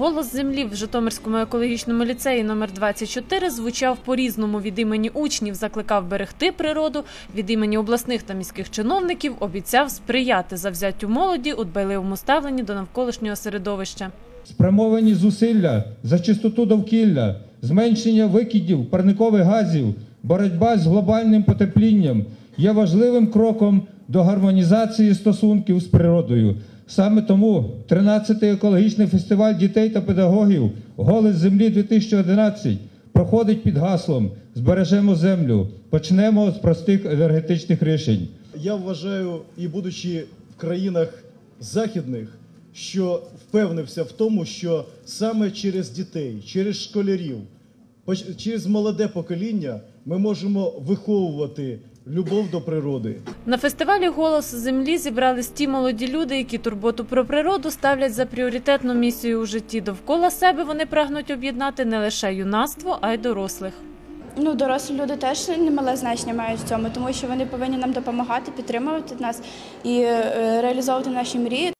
Голос землі в Житомирському екологічному ліцеї номер 24 звучав по-різному від імені учнів, закликав берегти природу, від імені обласних та міських чиновників обіцяв сприяти завзяттю молоді у дбайливому ставленні до навколишнього середовища. Спрямовані зусилля за чистоту довкілля, зменшення викидів парникових газів, боротьба з глобальним потеплінням є важливим кроком до гармонізації стосунків з природою. Саме тому 13-й екологічний фестиваль дітей та педагогів Голос землі 2011 проходить під гаслом Збережемо землю. Почнемо з простих енергетичних рішень. Я вважаю, і будучи в країнах західних, що впевнився в тому, що саме через дітей, через школярів, через молоде покоління ми можемо виховувати любов до природи. На фестивалі Голос землі зібрались ті молоді люди, які турботу про природу ставлять за пріоритетну місію у житті. Довкола себе вони прагнуть об'єднати не лише юнацтво, а й дорослих. Ну, дорослі люди теж немале значення мають в цьому, тому що вони повинні нам допомагати, підтримувати нас і е, реалізовувати наші мрії.